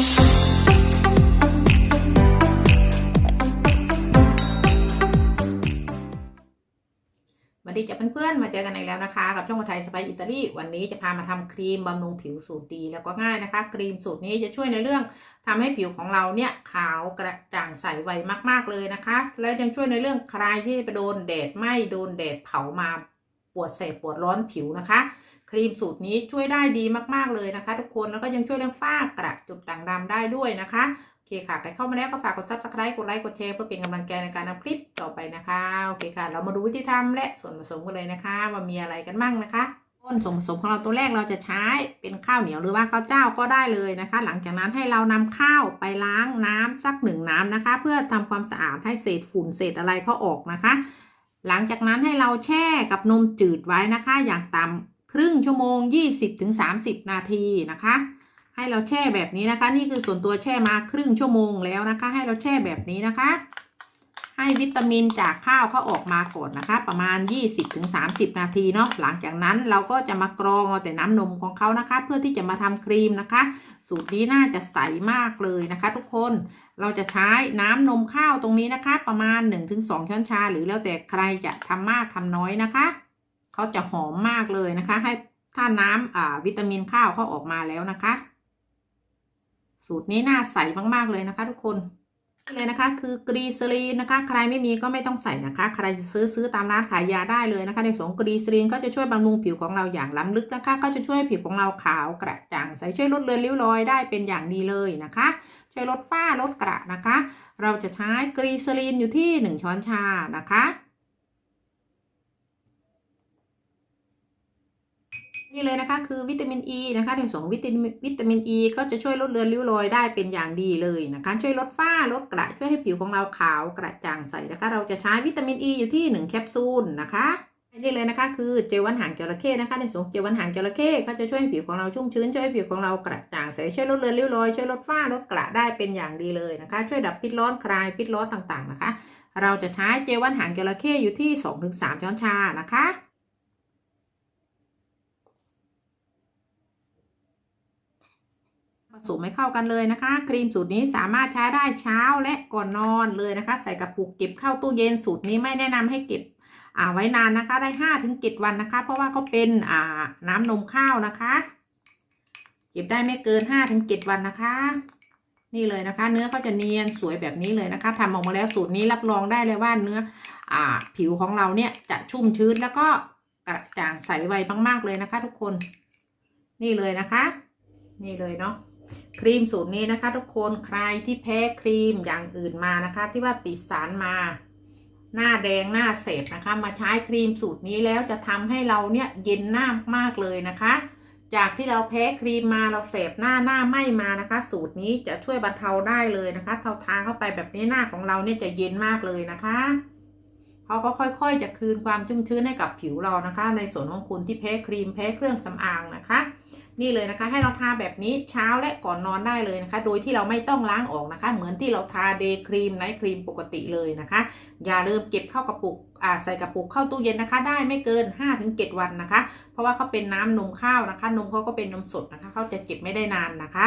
วัสดีจ้ะเพื่อนๆ มาเจอกันอีกแล้วนะคะ กับช่องไทยสไปอิตาลีวันนี้จะพามาทำครีมบำรุงผิวสูตรดีแล้วก็ง่ายนะคะ ครีมสูตรนี้จะช่วยในเรื่องทำให้ผิวของเราเนี่ยขาวกระจ่างใสไวมากๆเลยนะคะ และยังช่วยในเรื่องใครที่ไปโดนแดดไหมโดนแดดเผามาปวดแสบปวดร้อนผิวนะคะ ครีมสูตรนี้ช่วยได้ดีมากๆเลยนะคะ ทุกคนแล้วก็ยังช่วยเรื่องฝ้ากระจุดด่างดำได้ด้วยนะคะโอเคค่ะใครเข้ามาแล้วก็ฝากกด subscribe กดไลค์กดแชร์เพื่อเป็นกำลังใจในการทำคลิปต่อไปนะคะโอเคค่ะ เรามาดูวิธีทำและส่วนผสมกันเลยนะคะ ว่ามีอะไรกันบ้างนะคะต้นส่วนผสมของเราตัวแรกเราจะใช้เป็นข้าวเหนียวหรือว่าข้าวเจ้าก็ได้เลยนะคะ หลังจากนั้นให้เรานำข้าวไปล้างน้ำสักหนึ่งน้ำนะคะ เพื่อทำความสะอาดให้เศษฝุ่นเศษอะไรเขาออกนะคะ หลังจากนั้นให้เราแช่กับนมจืดไว้นะคะ อย่างต่ำ ครึ่งชั่วโมง 20-30 นาทีนะคะ ให้เราแช่แบบนี้นะคะ นี่คือส่วนตัวแช่มาครึ่งชั่วโมงแล้วนะคะ ให้เราแช่แบบนี้นะคะ ให้วิตามินจากข้าวเขาออกมาก่อนนะคะ ประมาณ 20-30 นาทีเนาะหลังจากนั้นเราก็จะมากรองเอาแต่น้ำนมของเขานะคะ เพื่อที่จะมาทำครีมนะคะสูตรนี้น่าจะใสมากเลยนะคะ ทุกคน เราจะใช้น้ำนมข้าวตรงนี้นะคะ ประมาณ 1-2 ช้อนชา หรือแล้วแต่ใครจะทำมากทำน้อยนะคะ เขาจะหอมมากเลยนะคะ ให้ถ้าน้ำอ่าวิตามินข้าวเขาออกมาแล้วนะคะ สูตรนี้น่าใส่มากๆเลยนะคะทุกคนเลยนะคะ คือกรีซลีนนะคะ ใครไม่มีก็ไม่ต้องใส่นะคะ ใครจะซื้อซื้อตามร้านขายยาได้เลยนะคะ ในส่วนของกรีซลีนก็จะช่วยบำรุงผิวของเราอย่างล้ำลึกนะคะ ก็จะช่วยผิวของเราขาวกระจ่างใสช่วยลดเลือนริ้วรอยได้เป็นอย่างดีเลยนะคะ ช่วยลดฝ้าลดกระนะคะ เราจะใช้กรีซลีนอยู่ที่ 1 ช้อนชานะคะ นี่เลยนะคะ คือวิตามินอ e ีนะคะในส่วนวิตามินวิตามินอ e ีก็จะช่วยลดเลือนริ้วรอยได้เป็นอย่างดีเลยนะคะ ช่วยลดฝ้าลดกระช่วยให้ผิวของเราขาวกระจ่างใสนะคะ เราจะใช้วิตามินอ e ีอยู่ที่ 1 แคปซูลนะคะนี่เลยนะคะคือเจลวันหางจระเข้นะคะ ในส่วนเจลวันหางจระเข้ก็จะช่วยให้ผิวของเราชุ่มชื้นช่วยให้ผิวของเรากระจ่างใสช่วยลดเลือนริ้วรอยช่วยลดฝ้าลดกระได้เป็นอย่างดีเลยนะคะ ช่วยดับพิษร้อนคลายพิษร้อนต่างๆนะคะ เราจะใช้เจลวันหางจระเข้อยู่ที่ 2-3 ช้อนชานะคะ ผสมให้เข้ากันเลยนะคะ ครีมสูตรนี้สามารถใช้ได้เช้าและก่อนนอนเลยนะคะ ใส่กระปุกเก็บเข้าตู้เย็นสูตรนี้ไม่แนะนำให้เก็บอ่าไว้นานนะคะ ได้ห้าถึงเจ็ดวันนะคะ เพราะว่าเขาเป็นอ่าน้ำนมข้าวนะคะ เก็บได้ไม่เกินห้าถึงเจ็ดวันนะคะ นี่เลยนะคะ เนื้อเขาจะเนียนสวยแบบนี้เลยนะคะทำออกมาแล้วสูตรนี้รับรองได้เลยว่าเนื้ออ่าผิวของเราเนี่ยจะชุ่มชื้นแล้วก็กระจ่างใสไวมากๆเลยนะคะ ทุกคน นี่เลยนะคะ นี่เลยเนาะ ครีมสูตรนี้นะคะ ทุกคนใครที่แพ้ครีมอย่างอื่นมานะคะ ที่ว่าติดสารมา หน้าแดงหน้าเสบนะคะ มาใช้ครีมสูตรนี้แล้วจะทำให้เราเนี่ยเย็นหน้ามากเลยนะคะ จากที่เราแพ้ครีมมาเราเสบหน้าหน้าไหมมานะคะ สูตรนี้จะช่วยบรรเทาได้เลยนะคะเทาทาเข้าไปแบบนี้หน้าของเราเนี่ยจะเย็นมากเลยนะคะเขาก็ค่อย ๆ จะคืนความชุ่มชื้นให้กับผิวเรานะคะ ในส่วนของคุณที่แพ้ครีมแพ้เครื่องสำอางนะคะ นี่เลยนะคะ ให้เราทาแบบนี้เช้าและก่อนนอนได้เลยนะคะ โดยที่เราไม่ต้องล้างออกนะคะ เหมือนที่เราทาเดย์ครีมไนท์ครีมปกติเลยนะคะ อย่าลืมเก็บเข้ากระปุกอ่าใส่กระปุกเข้าตู้เย็นนะคะ ได้ไม่เกิน 5-7 วันนะคะ เพราะว่าเขาเป็นน้ำนมข้าวนะคะ นมเขาก็เป็นนมสดนะคะเขาจะเก็บไม่ได้นานนะคะ